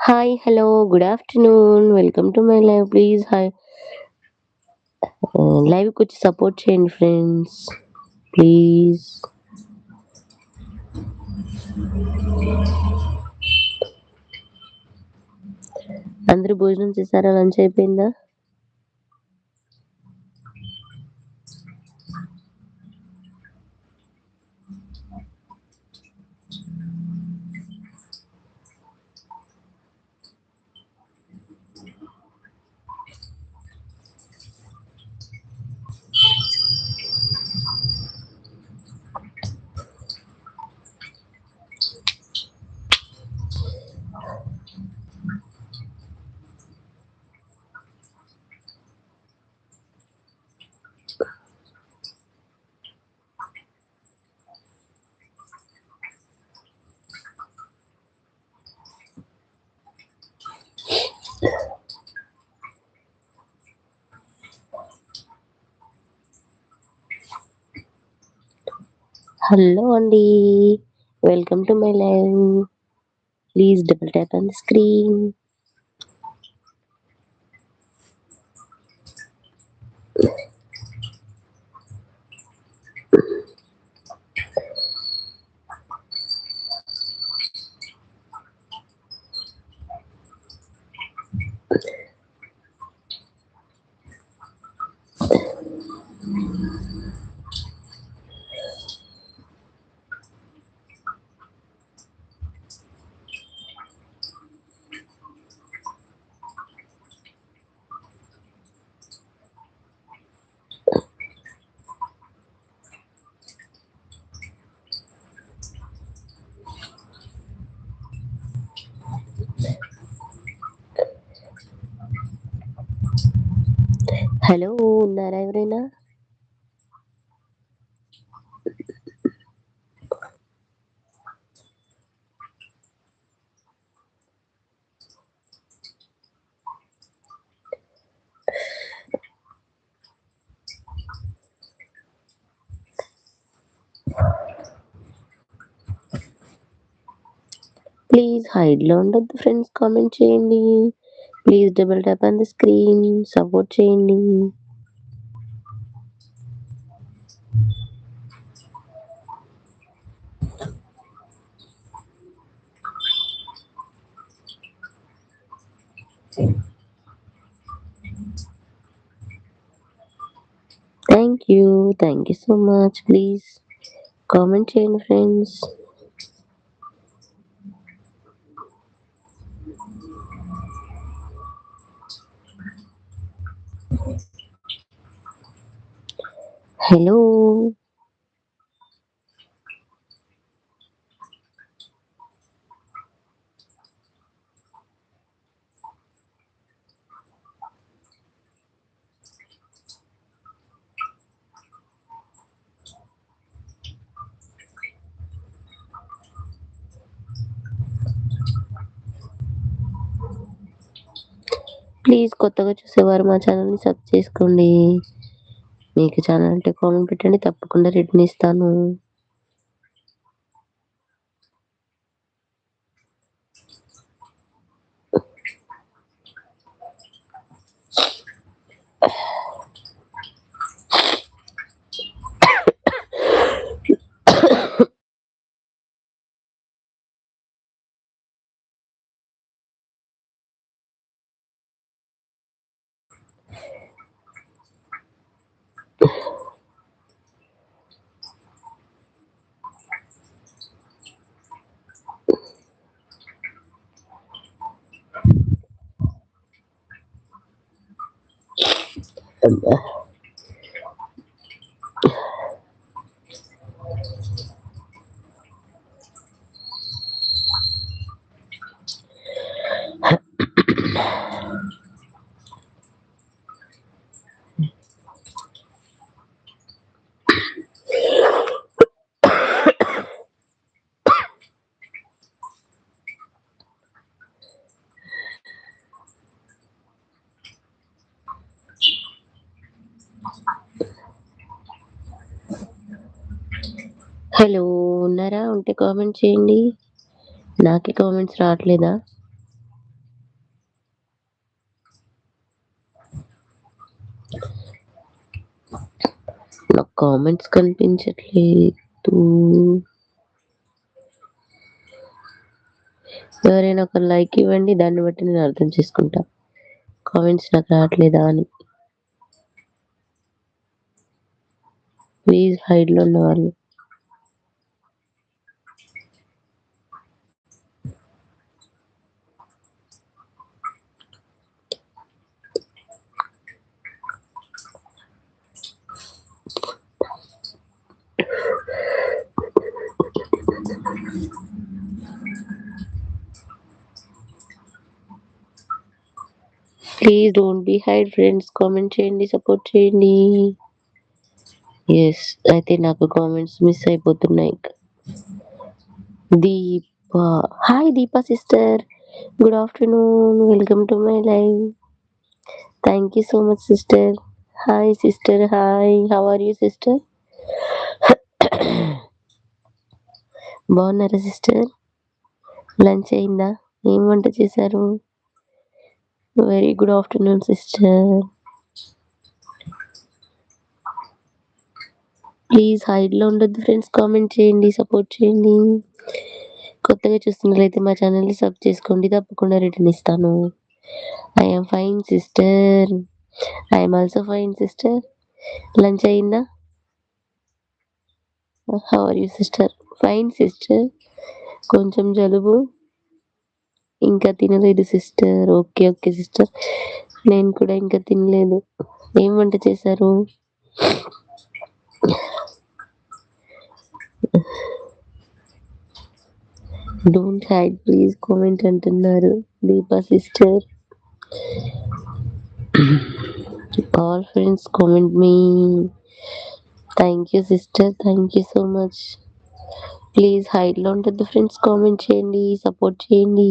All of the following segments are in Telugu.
Hi. Hello. Good afternoon. Welcome to my live. Please hi లైవ్కి వచ్చి సపోర్ట్ చేయండి ఫ్రెండ్స్. ప్లీజ్. అందరూ భోజనం చేసారా? లంచ్ అయిపోయిందా? హలో అండి. Welcome to my live. Please double tap on screen. Hello. ఉన్నారా ఎవరైనా? ప్లీజ్ హైడ్‌లో ఉండొద్దు ఫ్రెండ్స్. కామెంట్ చేయండి. Please double tap on the screen. Support training. Thank you. Thank you so much. Please comment in friends. Hello. Please కొత్తగా చూసేవారు మా ఛానల్ని సబ్ చేసుకోండి. మీకు ఛానల్ అంటే కామెంట్ పెట్టండి. తప్పకుండా రిటర్న్ ఇస్తాను. అబ్బా! హలో ఉన్నారా? ఉంటే కామెంట్ చేయండి. నాకే కామెంట్స్ రావట్లేదా? నాకు కామెంట్స్ కనిపించట్లేదు. ఎవరైనా ఒక లైక్ ఇవ్వండి దాన్ని బట్టి నేను అర్థం చేసుకుంటా. కామెంట్స్ నాకు రావట్లేదా అని. ప్లీజ్ హైడ్లో ఉన్నవాళ్ళు please don't be hide friends comment చేయండి సపోర్ట్ చేయండి. ఎస్ అయితే నాకు కామెంట్స్ మిస్ అయిపోతున్నాయి. Deepa hi Deepa sister good afternoon welcome to my live thank you so much sister hi sister hi how are you sister బాగున్నారా సిస్టర్ లంచ్ అయిందా? ఏం వంట చేశారు? Very good afternoon sister please హైడ్లో ఉండొద్దు ఫ్రెండ్స్ కామెంట్ చేయండి సపోర్ట్ చేయండి. కొత్తగా చూస్తున్నట్లయితే మా ఛానల్ని సబ్ చేసుకోండి. తప్పకుండా రిటర్న్ ఇస్తాను. I'm fine sister I'm also fine sister lunch అయిందా? How are you sister fine sister కొంచెం జలుబు. ఇంకా తినలేదు సిస్టర్. Okay okay sister. నేను కూడా ఇంకా తినలేదు. ఏం వంట చేశారు? డోంట్ హైడ్ ప్లీజ్ కామెంట్ అంటున్నారు Deepa sister. All friends comment me thank you sister thank you so much please హైడ్లో ఉంటుంది ఫ్రెండ్స్ కామెంట్ చేయండి సపోర్ట్ చేయండి.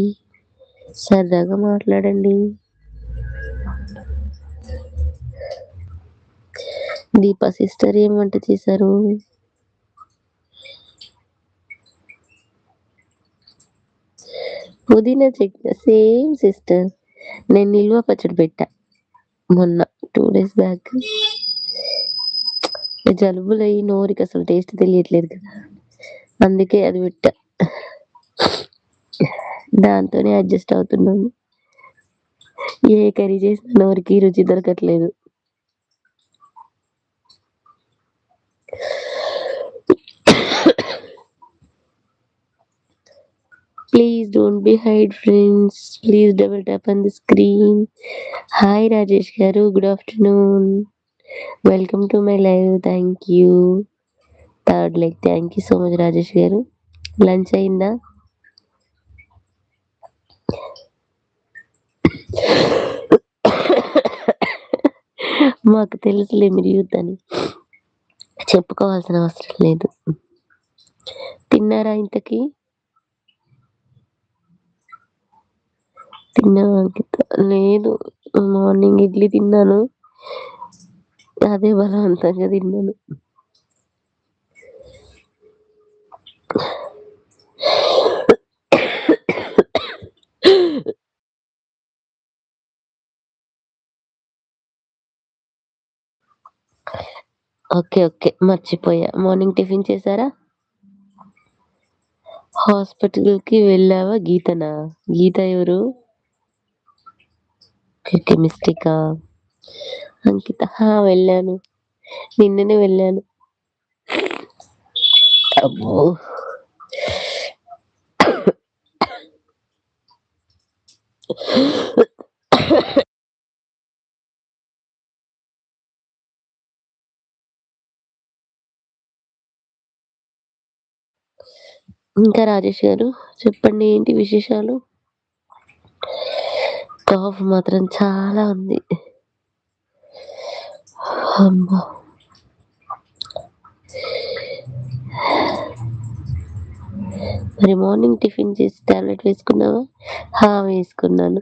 సరదాగా మాట్లాడండి. దీపా సిస్టర్ ఏం వంట చేశారు? పుదీనా చట్నీ సేమ్ సిస్టర్. నేను నిల్వ పచ్చడి పెట్టా మొన్న టూ డేస్ బ్యాక్. జలుబులయ్యి నోరికి అసలు టేస్ట్ తెలియట్లేదు కదా. అందుకే అది పెట్టా. దాంతోనే అడ్జస్ట్ అవుతున్నాను ఏ కర్రీ చేసిన నోరికి రుచి దొరకట్లేదు. Please don't be hide friends please double tap on the screen hi Rajesh garu. Good afternoon welcome to my live thank you third like thank you so much Rajesh garu. Lunch అయిందా? మాకు తెలుసులే మీరు యూత్ అని. చెప్పుకోవాల్సిన అవసరం లేదు. తిన్నారా ఇంతకి? తిన్నావా అంకిత. లేదు మార్నింగ్ ఇడ్లీ తిన్నాను. అదే బలవంతంగా తిన్నాను. Okay okay. మర్చిపోయా. మార్నింగ్ టిఫిన్ చేశారా? హాస్పిటల్కి వెళ్ళావా గీతనా? గీత ఎవరు? ఓకే మిస్టేకా. అంకిత. వెళ్ళాను. నిన్ననే వెళ్ళాను. అబ్బో. ఇంకా రాజేష్ గారు చెప్పండి ఏంటి విశేషాలు? కాఫ్ మాత్రం చాలా ఉంది. అమ్మో. మరి మార్నింగ్ టిఫిన్ చేసి టాబ్లెట్ వేసుకున్నావా? హా వేసుకున్నాను.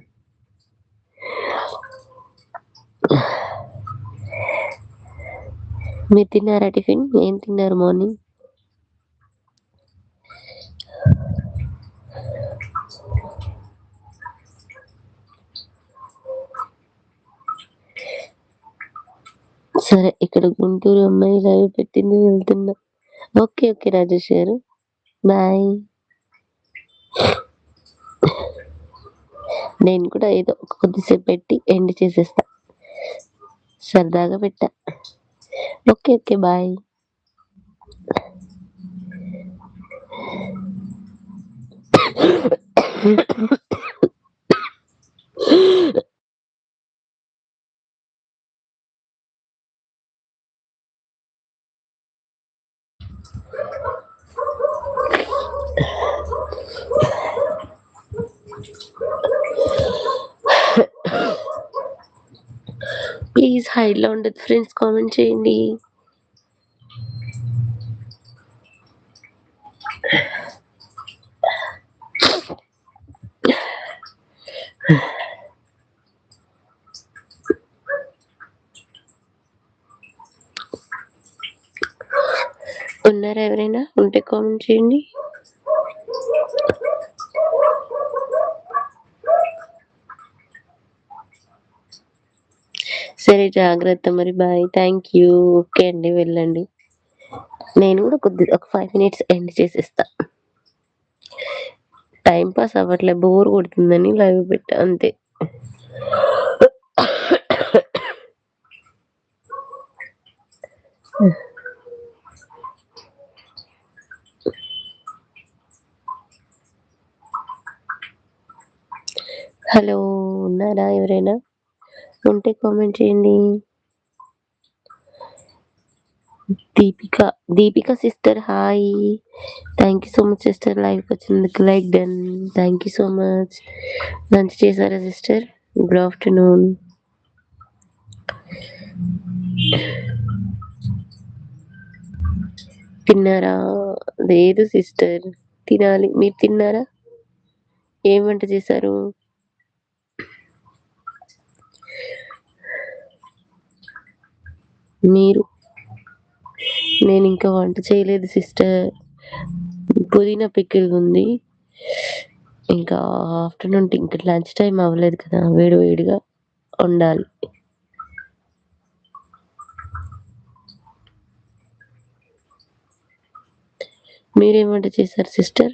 మీరు తిన్నారా టిఫిన్ ఏం తిన్నారు మార్నింగ్ సరే ఇక్కడ గుంటూరు అమ్మాయి లైవ్ పెట్టింది వెళ్తున్నా. ఓకే ఓకే రాజేష్ గారు. బాయ్. నేను కూడా ఏదో ఒక కొద్దిసేపు పెట్టి ఎండ్ చేసేస్తా. సరదాగా పెట్టా. Okay okay bye. ప్లీజ్ హైడ్లో ఉండదు ఫ్రెండ్స్ కామెంట్ చేయండి. ఉన్నారా ఎవరైనా? ఉంటే కామెంట్ చేయండి. సరే జాగ్రత్త మరి. బాయ్ థ్యాంక్ యూ ఓకే అండి వెళ్ళండి. నేను కూడా కొద్ది ఒక ఫైవ్ మినిట్స్ ఎండ్ చేసేస్తా. టైం పాస్ అవ్వట్లే. బోర్ కొడుతుందని లైవ్ పెట్టా అంతే. హలో ఉన్నారా ఎవరైనా? ఉంటే కామెంట్ చేయండి. Deepika Deepika sister hi thank you so much sister live వచ్చినందుకు like done thank you so much lunch చేశారా సిస్టర్ గుడ్ ఆఫ్టర్నూన్ తిన్నారా? లేదు సిస్టర్ తినాలి. మీరు తిన్నారా? ఏం వంట చేశారు? మీరు? నేను ఇంకా వంట చేయలేదు సిస్టర్. పుదీనా పిక్కిల్ ఉంది. ఇంకా ఆఫ్టర్నూన్ ఇంకా లంచ్ టైం అవ్వలేదు కదా వేడి వేడిగా ఉండాలి మీరేం వంట చేశారు sister?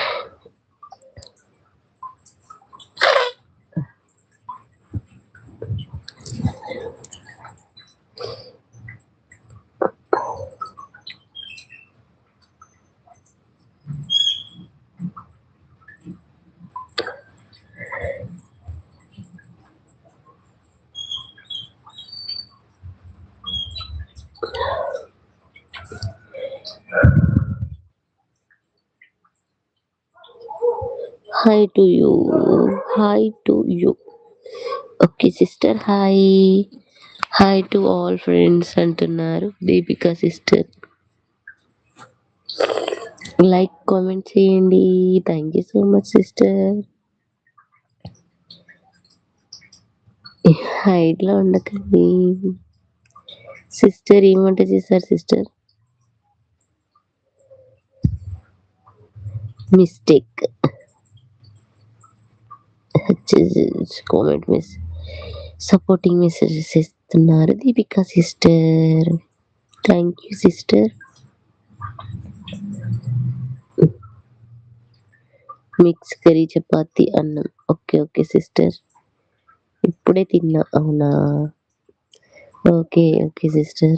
Hi to you hi to you okay sister hi hi to all friends అంటున్నారు. దీపిక సిస్టర్ లైక్ కామెంట్ చేయండి. Thank you so much sister హైట్లో ఉండకండి. సిస్టర్ ఏం వంట చేశారు sister mistake comment mess supporting messages ఇస్తున్నారు Deepika sister thank you sister mix curry chapati అన్నం ఓకే ఓకే సిస్టర్ ఇప్పుడే తిన్నా అవునా okay okay sister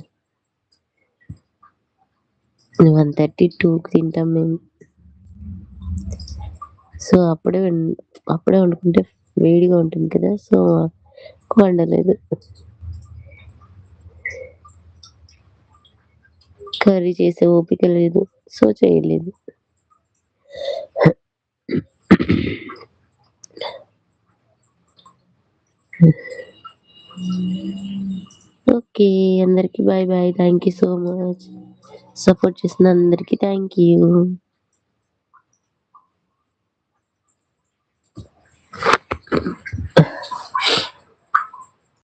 one thirty టూకి తింటాం మేము సో అప్పుడే అప్పుడే వండుకుంటే వేడిగా ఉంటుంది కదా సో వండలేదు. కర్రీ చేసే ఓపిక లేదు సో చేయలేదు. ఓకే అందరికి bye bye. Thank you so much. Support చేసిన అందరికి థ్యాంక్ యూ